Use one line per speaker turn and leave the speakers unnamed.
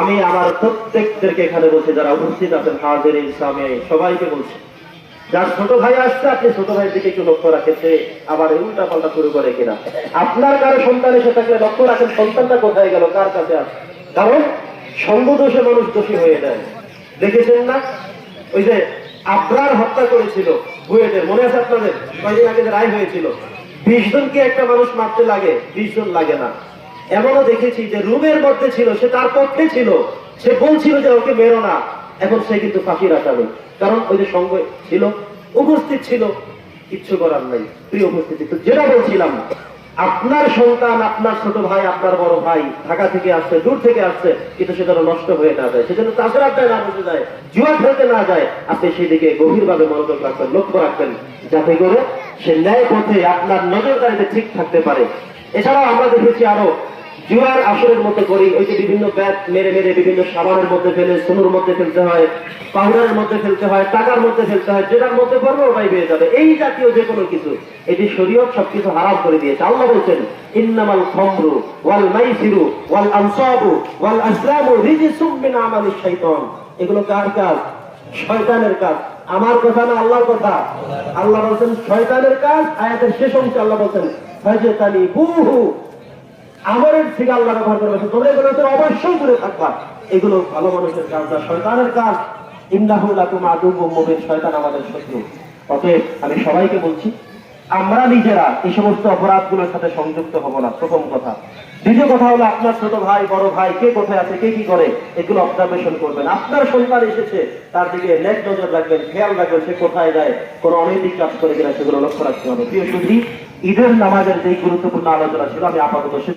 আমি আমার প্রত্যেকদেরকে এখানে বলছি, যারা উপস্থিত আছেন, হাজির ইসলামে, সবাইকে বলছি, যার ছোট ভাই আসছে, আপনি ছোট ভাইয়ের দিকে একটু লক্ষ্য রাখেন সে আবার উল্টা পাল্টা শুরু করে কিনা। আপনার কারও সন্তান এসে থাকলে লক্ষ্য রাখেন, সন্তানটা কোথায় গেল, কার কাছে আছে? কারণ সঙ্গ দোষে মানুষ দোষী হয়ে যায়। দেখেছেন না? ওই যে আবরার হত্যা করেছিল বুয়েটের, মনে আছে আপনাদের? কয়েকদিন আগে রায় হয়েছিল, বিশ জনকে একটা মানুষ মারতে লাগে, বিশ জন লাগে না। এমনও দেখেছি যে রুমের মধ্যে ছিল, সে তার পক্ষে ছিল। সে বলছিল যে ওকে মেরো না। এখন সে কিন্তু ফাঁসির আসামি। কারণ ওই যে সঙ্গ ছিল, উপস্থিত ছিল, কিচ্ছু করার নাই। তুই উপস্থিত, তো যেটা বলছিলাম, আপনার সন্তান, আপনার ছোট ভাই, আপনার বড় ভাই ঢাকা থেকে আসছে, দূর থেকে আসছে, কিন্তু সে যেন নষ্ট হয়ে না যায়। সেজন্য চাষের আড্ডায় না বসে যায় জুয়া খেলতে না যায়। আপনি সেদিকে গভীরভাবে মনোযোগ রাখবেন, লক্ষ্য রাখবেন, যাতে করে সে ন্যায় পথে আপনার নজরদারিতে ঠিক থাকতে পারে। এছাড়াও আমরা দেখেছি আরও জুয়ার আসরের মতো করি ওই যে বিভিন্ন ব্যাট মেরে মেরে বিভিন্ন সাবানের মধ্যে ফেলে, সোনুর মধ্যে ফেলতে হয় পাউডারের মধ্যে ফেলতে হয়, টাকার মধ্যে ফেলতে হয়, যেটার মধ্যে পড়বে ওটাই পেয়ে যাবে। এই জাতীয় যে কোনো কিছু, এটি শরীয়ত সবকিছু হারাম করে দিয়েছে। আল্লাহ বলছেন, ইন্নামাল খমরু ওয়াল মাইসিরু ওয়াল আনসাবু ওয়াল আসলামু রিজিসুম মিন আমালিশ শাইতান। এগুলো কার কাজ? শয়তানের কাজ। আমার কথা না আল্লাহর কথা? আল্লাহ বলছেন, শয়তানের কাজ? আয়াতের শেষ অংশে আল্লাহ বলছেন ফাজতানি হুহু আমরের থেকে আল্লাহ ব্যবহার করবে তোমরা এগুলো অবশ্যই দূরে থাকবা। এগুলো ভালো মানুষের কাজ না শয়তানের কাজ। ইন্নাহুল আকুম আদুব মুবিন, শয়তান আমাদের শত্রু। অতএব আমি সবাইকে বলছি, আমরা নিজেরা এই সমস্ত অপরাধগুলোর সাথে সংযুক্ত হব না। প্রথম কথা। দ্বিতীয় কথা হলো, আপনার ছোট ভাই, বড় ভাই, কে কোথায় আছে, কে কি করে, এগুলো অবজারভেশন করবেন। আপনার সন্তান এসেছে, তার দিকে নেট নজর রাখবেন, খেয়াল রাখবেন সে কোথায় যায়, কোন অনৈতিক কাজ করে কিনা সেগুলো লক্ষ্য রাখতে হবে। প্রিয় সুধী, ঈদের নামাজের যে গুরুত্বপূর্ণ আলোচনা ছিল, আমি আপাতত